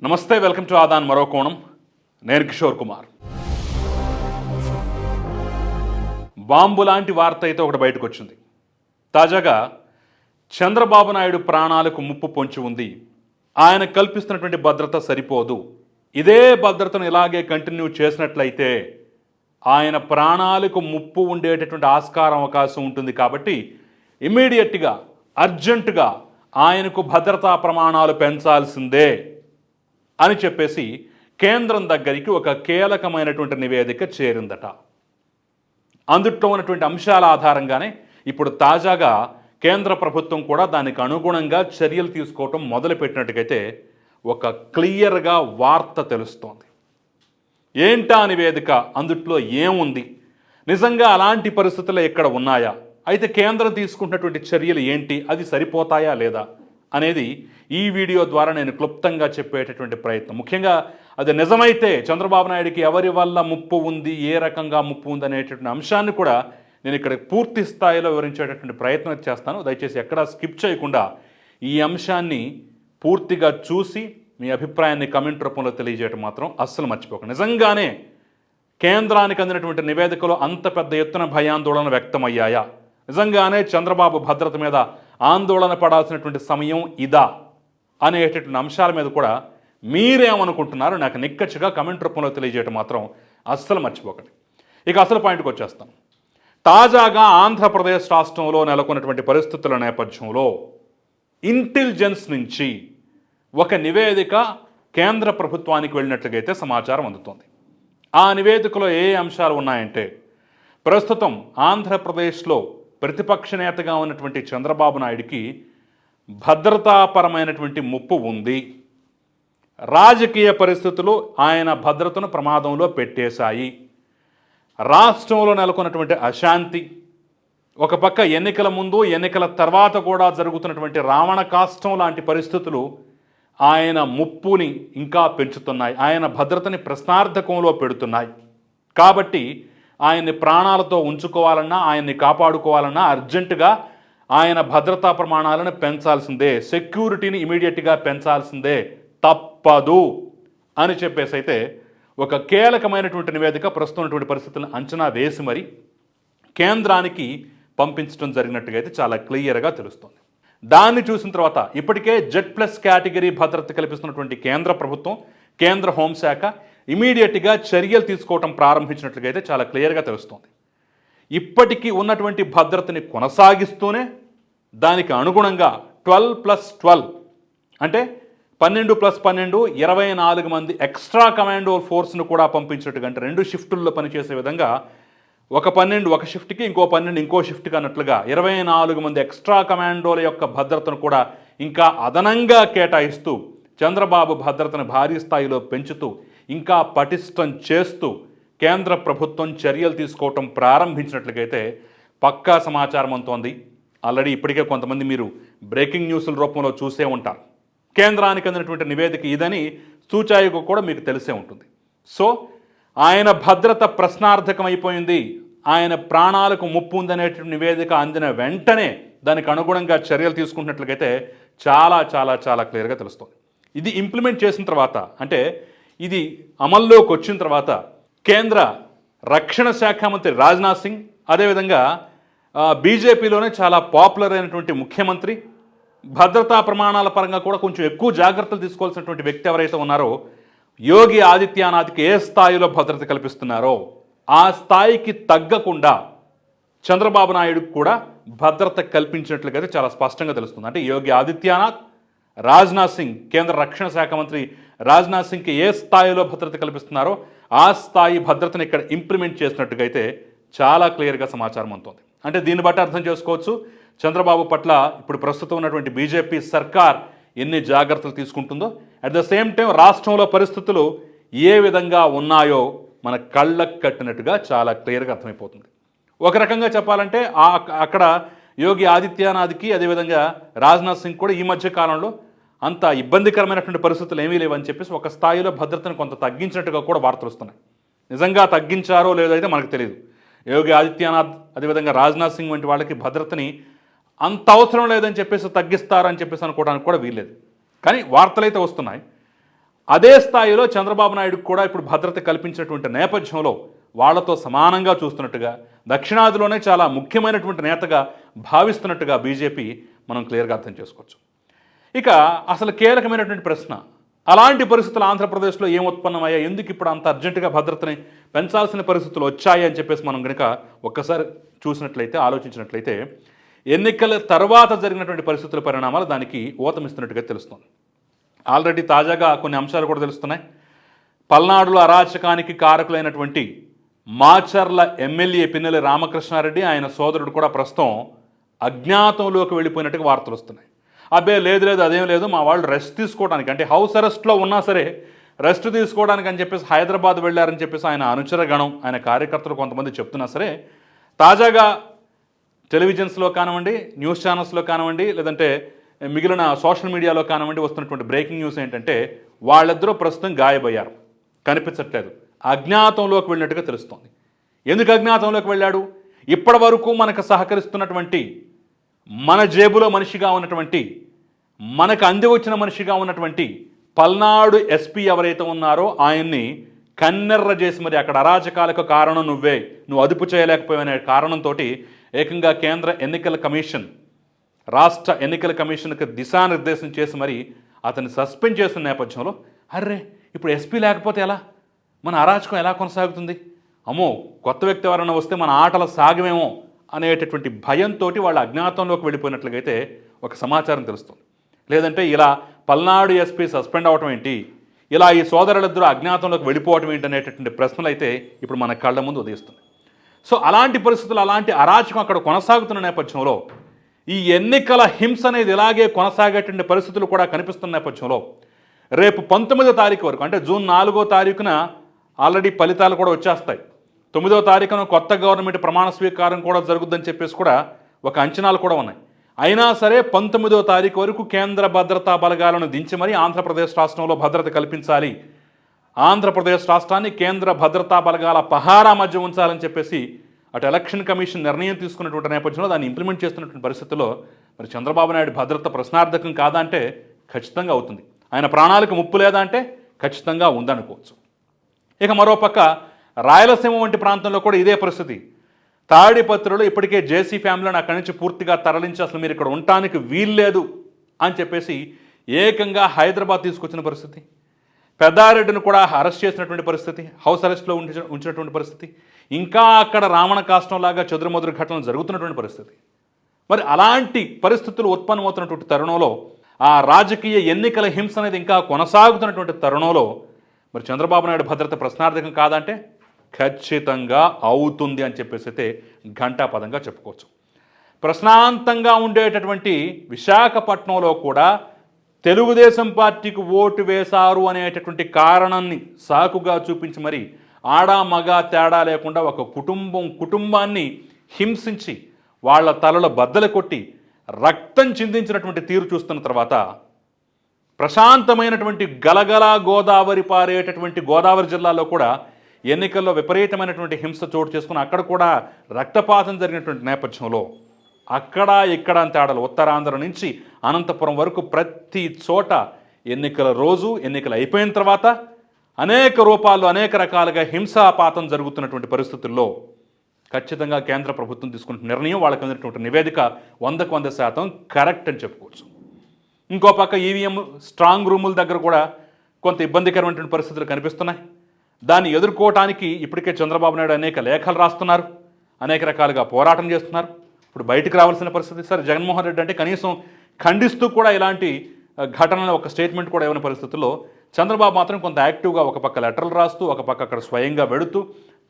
నమస్తే welcome to Aadan మరో కోణం. నేను కిషోర్ కుమార్. బాంబు లాంటి వార్త అయితే ఒకటి బయటకు వచ్చింది తాజాగా చంద్రబాబు నాయుడు ప్రాణాలకు ముప్పు పొంచి ఉంది. ఆయన కల్పిస్తున్నటువంటి భద్రత సరిపోదు. ఇదే భద్రతను ఇలాగే కంటిన్యూ చేసినట్లయితే ఆయన ప్రాణాలకు ముప్పు ఉండేటటువంటి ఆస్కారం అవకాశం ఉంటుంది కాబట్టి ఇమ్మీడియట్గా అర్జెంటుగా ఆయనకు భద్రతా ప్రమాణాలు పెంచాల్సిందే. అని చెప్పేసి కేంద్రం దగ్గరికి ఒక కీలకమైనటువంటి నివేదిక చేరిందట. అందుట్లో ఉన్నటువంటి అంశాల ఆధారంగానే ఇప్పుడు తాజాగా కేంద్ర ప్రభుత్వం కూడా దానికి అనుగుణంగా చర్యలు తీసుకోవటం మొదలుపెట్టినట్టుకైతే ఒక క్లియర్గా వార్త తెలుస్తోంది. ఏంటా నివేదిక? అందుట్లో ఏముంది? నిజంగా అలాంటి పరిస్థితులు ఎక్కడ ఉన్నాయా? అయితే కేంద్రం తీసుకుంటున్నటువంటి చర్యలు ఏంటి? అది సరిపోతాయా లేదా? అనేది ఈ వీడియో ద్వారా నేను క్లుప్తంగా చెప్పేటటువంటి ప్రయత్నం. ముఖ్యంగా అది నిజమైతే చంద్రబాబు నాయుడికి ఎవరి వల్ల ముప్పు ఉంది ఏ రకంగా ముప్పు ఉంది అనేటటువంటి అంశాన్ని కూడా నేను ఇక్కడ పూర్తి స్థాయిలో వివరించేటటువంటి ప్రయత్నం చేస్తాను. దయచేసి ఎక్కడా స్కిప్ చేయకుండా ఈ అంశాన్ని పూర్తిగా చూసి మీ అభిప్రాయాన్ని కమెంట్ రూపంలో తెలియజేయడం మాత్రం అస్సలు మర్చిపోకండి నిజంగానే కేంద్రానికి అందినటువంటి నివేదికలో అంత పెద్ద ఎత్తున భయాందోళన వ్యక్తమయ్యాయా? నిజంగానే చంద్రబాబు భద్రత మీద ఆందోళన పడాల్సినటువంటి సమయం ఇదా అనేటటువంటి అంశాల మీద కూడా మీరేమనుకుంటున్నారో నాకు నిక్కచ్చిగా కమెంట్ రూపంలో తెలియజేయటం మాత్రం అస్సలు మర్చిపోకండి. ఇక అసలు పాయింట్కి వచ్చేస్తాం. తాజాగా ఆంధ్రప్రదేశ్ రాష్ట్రంలో నెలకొన్నటువంటి పరిస్థితుల నేపథ్యంలో ఇంటెలిజెన్స్ నుంచి ఒక నివేదిక కేంద్ర ప్రభుత్వానికి వెళ్ళినట్లుగైతే సమాచారం అందుతోంది. ఆ నివేదికలో ఏ అంశాలు ఉన్నాయంటే ప్రస్తుతం ఆంధ్రప్రదేశ్లో ప్రతిపక్ష నేతగా ఉన్నటువంటి చంద్రబాబు నాయుడికి భద్రతాపరమైనటువంటి ముప్పు ఉంది. రాజకీయ పరిస్థితులు ఆయన భద్రతను ప్రమాదంలో పెట్టేశాయి. రాష్ట్రంలో నెలకొన్నటువంటి అశాంతి ఒక పక్క ఎన్నికల ముందు ఎన్నికల తర్వాత కూడా జరుగుతున్నటువంటి రావణ కాష్టం లాంటి పరిస్థితులు ఆయన ముప్పుని ఇంకా పెంచుతున్నాయి. ఆయన భద్రతని ప్రశ్నార్థకంలో పెడుతున్నాయి. కాబట్టి ఆయన్ని ప్రాణాలతో ఉంచుకోవాలన్నా ఆయన్ని కాపాడుకోవాలన్నా అర్జెంటుగా ఆయన భద్రతా ప్రమాణాలను పెంచాల్సిందే సెక్యూరిటీని ఇమీడియట్గా పెంచాల్సిందే తప్పదు అని చెప్పేసి అయితే ఒక కీలకమైనటువంటి నివేదిక ప్రస్తుతం ఉన్నటువంటి పరిస్థితులను అంచనా వేసి మరి కేంద్రానికి పంపించడం జరిగినట్టుగా అయితే చాలా క్లియర్గా తెలుస్తుంది. దాన్ని చూసిన తర్వాత ఇప్పటికే జెడ్ ప్లస్ కేటగిరీ భద్రత కల్పిస్తున్నటువంటి కేంద్ర ప్రభుత్వం కేంద్ర హోంశాఖ ఇమీడియట్గా చర్యలు తీసుకోవటం ప్రారంభించినట్లుగా అయితే చాలా క్లియర్గా తెలుస్తుంది. ఇప్పటికీ ఉన్నటువంటి భద్రతని కొనసాగిస్తూనే దానికి అనుగుణంగా ట్వెల్వ్ ప్లస్ ట్వెల్వ్ అంటే పన్నెండు ప్లస్ పన్నెండు ఇరవై నాలుగు మంది ఎక్స్ట్రా కమాండో ఫోర్స్ను కూడా పంపించినట్టుగా అంటే రెండు షిఫ్టుల్లో పనిచేసే విధంగా ఒక పన్నెండు ఒక షిఫ్ట్కి ఇంకో పన్నెండు ఇంకో షిఫ్ట్కి అన్నట్లుగా ఇరవై నాలుగు మంది ఎక్స్ట్రా కమాండోల యొక్క భద్రతను కూడా ఇంకా అదనంగా కేటాయిస్తూ చంద్రబాబు భద్రతను భారీ స్థాయిలో పెంచుతూ ఇంకా పటిష్టం చేస్తూ కేంద్ర ప్రభుత్వం చర్యలు తీసుకోవటం ప్రారంభించినట్లయితే పక్కా సమాచారం అంతోంది ఆల్రెడీ ఇప్పటికే కొంతమంది మీరు బ్రేకింగ్ న్యూస్ల రూపంలో చూసే ఉంటారు. కేంద్రానికి అందినటువంటి నివేదిక ఇదని సూచాయుగ కూడా మీకు తెలిసే ఉంటుంది. సో ఆయన భద్రత ప్రశ్నార్థకం అయిపోయింది ఆయన ప్రాణాలకు ముప్పు ఉందనేటువంటి నివేదిక అందిన వెంటనే దానికి అనుగుణంగా చర్యలు తీసుకుంటున్నట్లయితే చాలా చాలా చాలా క్లియర్గా తెలుస్తుంది. ఇది ఇంప్లిమెంట్ చేసిన తర్వాత అంటే ఇది అమల్లోకి వచ్చిన తర్వాత కేంద్ర రక్షణ శాఖ మంత్రి రాజ్నాథ్ సింగ్ అదేవిధంగా బీజేపీలోనే చాలా పాపులర్ అయినటువంటి ముఖ్యమంత్రి భద్రతా ప్రమాణాల పరంగా కూడా కొంచెం ఎక్కువ జాగ్రత్తలు తీసుకోవాల్సినటువంటి వ్యక్తి ఎవరైతే ఉన్నారో యోగి ఆదిత్యనాథ్కి ఏ స్థాయిలో భద్రత కల్పిస్తున్నారో ఆ స్థాయికి తగ్గకుండా చంద్రబాబు నాయుడుకు కూడా భద్రత కల్పించినట్లుగా అయితే చాలా స్పష్టంగా తెలుస్తుంది. అంటే యోగి ఆదిత్యనాథ్ రాజ్నాథ్ సింగ్ కేంద్ర రక్షణ శాఖ మంత్రి రాజ్నాథ్ సింగ్కి ఏ స్థాయిలో భద్రత కల్పిస్తున్నారో ఆ స్థాయి భద్రతను ఇక్కడ ఇంప్లిమెంట్ చేసినట్టుగా అయితే చాలా క్లియర్గా సమాచారం అందుతుంది. అంటే దీన్ని బట్టి అర్థం చేసుకోవచ్చు చంద్రబాబు పట్ల ఇప్పుడు ప్రస్తుతం ఉన్నటువంటి బీజేపీ సర్కార్ ఎన్ని జాగ్రత్తలు తీసుకుంటుందో అట్ ద సేమ్ టైం రాష్ట్రంలో పరిస్థితులు ఏ విధంగా ఉన్నాయో మన కళ్ళకు కట్టినట్టుగా చాలా క్లియర్గా అర్థమైపోతుంది. ఒక రకంగా చెప్పాలంటే అక్కడ యోగి ఆదిత్యనాథ్కి అదేవిధంగా రాజ్నాథ్ సింగ్ కూడా ఈ మధ్య కాలంలో అంత ఇబ్బందికరమైనటువంటి పరిస్థితులు ఏమీ లేవని చెప్పేసి ఒక స్థాయిలో భద్రతను కొంత తగ్గించినట్టుగా కూడా వార్తలు వస్తున్నాయి. నిజంగా తగ్గించారో లేదో అయితే మనకు తెలియదు యోగి ఆదిత్యనాథ్ అదేవిధంగా రాజ్నాథ్ సింగ్ వంటి వాళ్ళకి భద్రతని అంత అవసరం లేదని చెప్పేసి తగ్గిస్తారని చెప్పేసి అనుకోవడానికి కూడా వీల్లేదు. కానీ వార్తలు అయితే వస్తున్నాయి. అదే స్థాయిలో చంద్రబాబు నాయుడుకు కూడా ఇప్పుడు భద్రత కల్పించినటువంటి నేపథ్యంలో వాళ్ళతో సమానంగా చూస్తున్నట్టుగా దక్షిణాదిలోనే చాలా ముఖ్యమైనటువంటి నేతగా భావిస్తున్నట్టుగా బీజేపీ మనం క్లియర్గా అర్థం చేసుకోవచ్చు. ఇక అసలు కీలకమైనటువంటి ప్రశ్న. అలాంటి పరిస్థితులు ఆంధ్రప్రదేశ్లో ఏం ఉత్పన్నమయ్యా ఎందుకు ఇప్పుడు అంత అర్జెంటుగా భద్రతని పెంచాల్సిన పరిస్థితులు వచ్చాయి అని చెప్పేసి మనం కనుక ఒక్కసారి చూసినట్లయితే ఆలోచించినట్లయితే ఎన్నికల తర్వాత జరిగినటువంటి పరిస్థితుల పరిణామాలు దానికి ఊతమిస్తున్నట్టుగా తెలుస్తుంది. ఆల్రెడీ తాజాగా కొన్ని అంశాలు కూడా తెలుస్తున్నాయి. పల్నాడులో అరాచకానికి కారకులైనటువంటి మాచర్ల ఎమ్మెల్యే పిన్నెల రామకృష్ణారెడ్డి ఆయన సోదరుడు కూడా ప్రస్తుతం అజ్ఞాతంలోకి వెళ్ళిపోయినట్టుగా వార్తలు వస్తున్నాయి. అబ్బే లేదు లేదు అదేం లేదు మా వాళ్ళు రెస్ట్ తీసుకోవడానికి అంటే హౌస్ అరెస్ట్లో ఉన్నా సరే రెస్ట్ తీసుకోవడానికి అని చెప్పేసి హైదరాబాద్ వెళ్ళారని చెప్పేసి ఆయన అనుచర గణం ఆయన కార్యకర్తలు కొంతమంది చెప్తున్నా సరే తాజాగా టెలివిజన్స్లో కానివ్వండి న్యూస్ ఛానల్స్లో కానివ్వండి లేదంటే మిగిలిన సోషల్ మీడియాలో కానివ్వండి వస్తున్నటువంటి బ్రేకింగ్ న్యూస్ ఏంటంటే వాళ్ళిద్దరూ ప్రస్తుతం గాయబయ్యారు. కనిపించట్లేదు. అజ్ఞాతంలోకి వెళ్ళినట్టుగా తెలుస్తోంది. ఎందుకు అజ్ఞాతంలోకి వెళ్ళాడు? ఇప్పటి వరకు మనకు సహకరిస్తున్నటువంటి మన జేబులో మనిషిగా ఉన్నటువంటి మనకు అంది వచ్చిన మనిషిగా ఉన్నటువంటి పల్నాడు ఎస్పీ ఎవరైతే ఉన్నారో ఆయన్ని కన్నెర్ర చేసి మరి అక్కడ అరాచకాలకు కారణం నువ్వే నువ్వు అదుపు చేయలేకపోయావనే కారణంతో ఏకంగా కేంద్ర ఎన్నికల కమిషన్ రాష్ట్ర ఎన్నికల కమిషన్కి దిశానిర్దేశం చేసి మరి అతన్ని సస్పెండ్ చేసిన నేపథ్యంలో అర్రే ఇప్పుడు ఎస్పీ లేకపోతే ఎలా? మన అరాచకం ఎలా కొనసాగుతుంది? అమ్మో కొత్త వ్యక్తి ఎవరైనా వస్తే మన ఆటల సాగమేమో అనేటటువంటి భయంతో వాళ్ళు అజ్ఞాతంలోకి వెళ్ళిపోయినట్లయితే ఒక సమాచారం తెలుస్తుంది. లేదంటే ఇలా పల్నాడు ఎస్పీ సస్పెండ్ అవటం ఏంటి? ఇలా ఈ సోదరులిద్దరూ అజ్ఞాతంలోకి వెళ్ళిపోవటం ఏంటి అనేటటువంటి ప్రశ్నలు అయితే ఇప్పుడు మన కళ్ళ ముందు ఉదయిస్తుంది సో అలాంటి పరిస్థితులు అలాంటి అరాచకం అక్కడ కొనసాగుతున్న నేపథ్యంలో ఈ ఎన్నికల హింస అనేది ఇలాగే కొనసాగేటువంటి పరిస్థితులు కూడా కనిపిస్తున్న నేపథ్యంలో రేపు పంతొమ్మిదో తారీఖు వరకు అంటే జూన్ నాలుగో తారీఖున ఆల్రెడీ ఫలితాలు కూడా వచ్చేస్తాయి. తొమ్మిదో తారీఖున కొత్త గవర్నమెంట్ ప్రమాణ స్వీకారం కూడా జరుగుద్దని చెప్పేసి కూడా ఒక అంచనాలు కూడా ఉన్నాయి. అయినా సరే పంతొమ్మిదవ తారీఖు వరకు కేంద్ర భద్రతా బలగాలను దించి మరీ ఆంధ్రప్రదేశ్ రాష్ట్రంలో భద్రత కల్పించాలి. ఆంధ్రప్రదేశ్ రాష్ట్రాన్ని కేంద్ర భద్రతా బలగాల పహారా మధ్య ఉంచాలని చెప్పేసి అటు ఎలక్షన్ కమిషన్ నిర్ణయం తీసుకున్నటువంటి నేపథ్యంలో దాన్ని ఇంప్లిమెంట్ చేస్తున్నటువంటి పరిస్థితుల్లో మరి చంద్రబాబు నాయుడు భద్రత ప్రశ్నార్థకం కాదా అంటే ఖచ్చితంగా అవుతుంది. ఆయన ప్రాణాలకు ముప్పు లేదా అంటే ఖచ్చితంగా ఉందనుకోవచ్చు. ఇక మరోపక్క రాయలసీమ వంటి ప్రాంతంలో కూడా ఇదే పరిస్థితి. తాడిపత్రులు ఇప్పటికే జేసీ ఫ్యామిలీని అక్కడి నుంచి పూర్తిగా తరలించి అసలు మీరు ఇక్కడ ఉండటానికి వీల్లేదు అని చెప్పేసి ఏకంగా హైదరాబాద్ తీసుకొచ్చిన పరిస్థితి. పెద్దారెడ్డిని కూడా అరెస్ట్ చేసినటువంటి పరిస్థితి హౌస్ అరెస్ట్లో ఉంచి ఉంచినటువంటి పరిస్థితి ఇంకా అక్కడ రావణ కాష్టంలాగా చెదురుమదురు ఘటనలు జరుగుతున్నటువంటి పరిస్థితి. మరి అలాంటి పరిస్థితులు ఉత్పన్నమవుతున్నటువంటి తరుణంలో ఆ రాజకీయ ఎన్నికల హింస అనేది ఇంకా కొనసాగుతున్నటువంటి తరుణంలో మరి చంద్రబాబు నాయుడు భద్రత ప్రశ్నార్థకం కాదంటే ఖచ్చితంగా అవుతుంది అని చెప్పేసి అయితే ఘంటాపదంగా చెప్పుకోవచ్చు. ప్రశ్నాంతంగా ఉండేటటువంటి విశాఖపట్నంలో కూడా తెలుగుదేశం పార్టీకి ఓటు వేశారు అనేటటువంటి కారణాన్ని సాకుగా చూపించి మరి ఆడా మగ తేడా లేకుండా ఒక కుటుంబం కుటుంబాన్ని హింసించి వాళ్ళ తలల బద్దలు కొట్టి రక్తం చిందించినటువంటి తీరు చూస్తున్న తర్వాత ప్రశాంతమైనటువంటి గలగల గోదావరి పారేటటువంటి గోదావరి జిల్లాలో కూడా ఎన్నికల్లో విపరీతమైనటువంటి హింస చోటు చేసుకుని అక్కడ కూడా రక్తపాతం జరిగినటువంటి నేపథ్యంలో అక్కడ ఇక్కడ అని తేడాలు ఉత్తరాంధ్ర నుంచి అనంతపురం వరకు ప్రతి చోట ఎన్నికల రోజు ఎన్నికలు అయిపోయిన తర్వాత అనేక రూపాల్లో అనేక రకాలుగా హింసాపాతం జరుగుతున్నటువంటి పరిస్థితుల్లో ఖచ్చితంగా కేంద్ర ప్రభుత్వం తీసుకున్న నిర్ణయం వాళ్ళకి అందినటువంటి నివేదిక వందకు వంద శాతం కరెక్ట్ అని చెప్పుకోవచ్చు. ఇంకో పక్క ఈవీఎం స్ట్రాంగ్ రూముల దగ్గర కూడా కొంత ఇబ్బందికరమైనటువంటి పరిస్థితులు కనిపిస్తున్నాయి. దాన్ని ఎదుర్కోవటానికి ఇప్పటికే చంద్రబాబు నాయుడు అనేక లేఖలు రాస్తున్నారు అనేక రకాలుగా పోరాటం చేస్తున్నారు. ఇప్పుడు బయటకు రావాల్సిన పరిస్థితి సార్ జగన్మోహన్ రెడ్డి అంటే కనీసం ఖండిస్తూ కూడా ఇలాంటి ఘటనలు ఒక స్టేట్మెంట్ కూడా ఇవ్వని పరిస్థితుల్లో చంద్రబాబు మాత్రం కొంత యాక్టివ్గా ఒక పక్క లెటర్లు రాస్తూ ఒక పక్క అక్కడ స్వయంగా వెడుతూ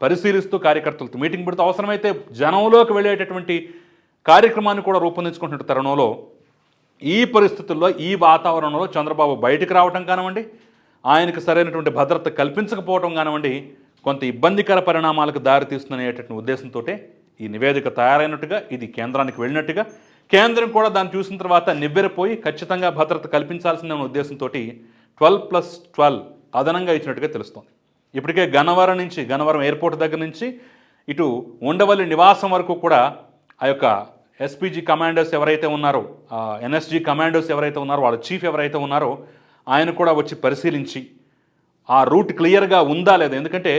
పరిశీలిస్తూ కార్యకర్తలతో మీటింగ్ పెడుతూ అవసరమైతే జనంలోకి వెళ్ళేటటువంటి కార్యక్రమాన్ని కూడా రూపొందించుకుంటున్న తరుణంలో ఈ పరిస్థితుల్లో ఈ వాతావరణంలో చంద్రబాబు బయటకు రావటం కానివ్వండి ఆయనకు సరైనటువంటి భద్రత కల్పించకపోవటం కానివ్వండి కొంత ఇబ్బందికర పరిణామాలకు దారితీస్తుందనేటటువంటి ఉద్దేశంతో ఈ నివేదిక తయారైనట్టుగా ఇది కేంద్రానికి వెళ్ళినట్టుగా కేంద్రం కూడా దాన్ని చూసిన తర్వాత నివ్వెరపోయి ఖచ్చితంగా భద్రత కల్పించాల్సిన ఉద్దేశంతో ట్వెల్వ్ ప్లస్ ట్వెల్వ్ అదనంగా ఇచ్చినట్టుగా తెలుస్తోంది. ఇప్పటికే గన్నవరం నుంచి గన్నవరం ఎయిర్పోర్ట్ దగ్గర నుంచి ఇటు ఉండవల్లి నివాసం వరకు కూడా ఆ యొక్క ఎస్పీజీ కమాండర్స్ ఎవరైతే ఉన్నారో ఎన్ఎస్జీ కమాండర్స్ ఎవరైతే ఉన్నారో వాళ్ళ చీఫ్ ఎవరైతే ఉన్నారో ఆయన కూడా వచ్చి పరిశీలించి ఆ రూట్ క్లియర్గా ఉందా లేదా? ఎందుకంటే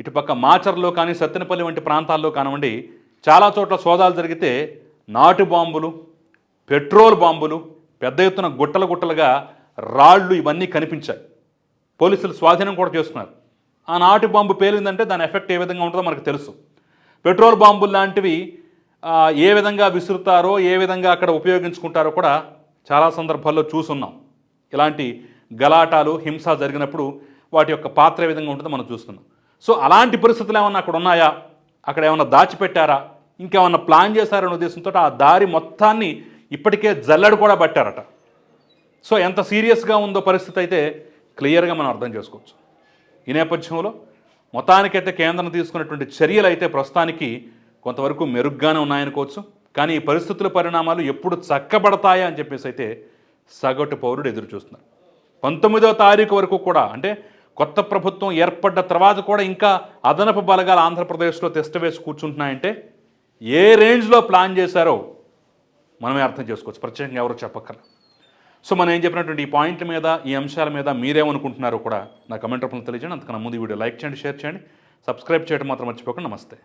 ఇటుపక్క మాచర్లో కానీ సత్తెనపల్లి వంటి ప్రాంతాల్లో కానివ్వండి చాలా చోట్ల సోదాలు జరిగితే నాటు బాంబులు పెట్రోల్ బాంబులు పెద్ద ఎత్తున గుట్టలు గుట్టలుగా రాళ్ళు ఇవన్నీ కనిపించాయి. పోలీసులు స్వాధీనం కూడా చేస్తున్నారు ఆ నాటు బాంబు పేలిందంటే దాని ఎఫెక్ట్ ఏ విధంగా ఉంటుందో మనకు తెలుసు. పెట్రోల్ బాంబులు లాంటివి ఏ విధంగా విసురుతారో ఏ విధంగా అక్కడ ఉపయోగించుకుంటారో కూడా చాలా సందర్భాల్లో చూసున్నాం. ఇలాంటి గలాటాలు హింస జరిగినప్పుడు వాటి యొక్క పాత్ర విధంగా ఉంటుందో మనం చూస్తున్నాం. సో అలాంటి పరిస్థితులు ఏమన్నా అక్కడ ఉన్నాయా? అక్కడ ఏమన్నా దాచిపెట్టారా? ఇంకేమన్నా ప్లాన్ చేశారనే ఉద్దేశంతో ఆ దారి మొత్తాన్ని ఇప్పటికే జల్లడు కూడా పట్టారట. సో ఎంత సీరియస్గా ఉందో పరిస్థితి అయితే క్లియర్గా మనం అర్థం చేసుకోవచ్చు. ఈ నేపథ్యంలో మొత్తానికైతే కేంద్రం తీసుకున్నటువంటి చర్యలు అయితే ప్రస్తుతానికి కొంతవరకు మెరుగ్గానే ఉన్నాయనుకోవచ్చు. కానీ ఈ పరిస్థితుల పరిణామాలు ఎప్పుడు చక్కబడతాయా అని చెప్పేసి అయితే సగటు పౌరుడు ఎదురు చూస్తున్నారు పంతొమ్మిదవ తారీఖు వరకు కూడా అంటే కొత్త ప్రభుత్వం ఏర్పడ్డ తర్వాత కూడా ఇంకా అదనపు బలగాలు ఆంధ్రప్రదేశ్లో టెస్ట్ వేసి కూర్చుంటున్నాయంటే ఏ రేంజ్లో ప్లాన్ చేశారో మనమే అర్థం చేసుకోవచ్చు. ప్రత్యేకంగా ఎవరు చెప్పక్కర్ సో మనం ఏం చెప్పినటువంటి ఈ పాయింట్ల మీద ఈ అంశాల మీద మీరేమనుకుంటున్నారో కూడా నా కమెంట్ రూపంలో తెలియజేయండి. అంతకన్నా ముందు వీడియో లైక్ చేయండి షేర్ చేయండి సబ్స్క్రైబ్ చేయడం మాత్రం మర్చిపోకండి. నమస్తే.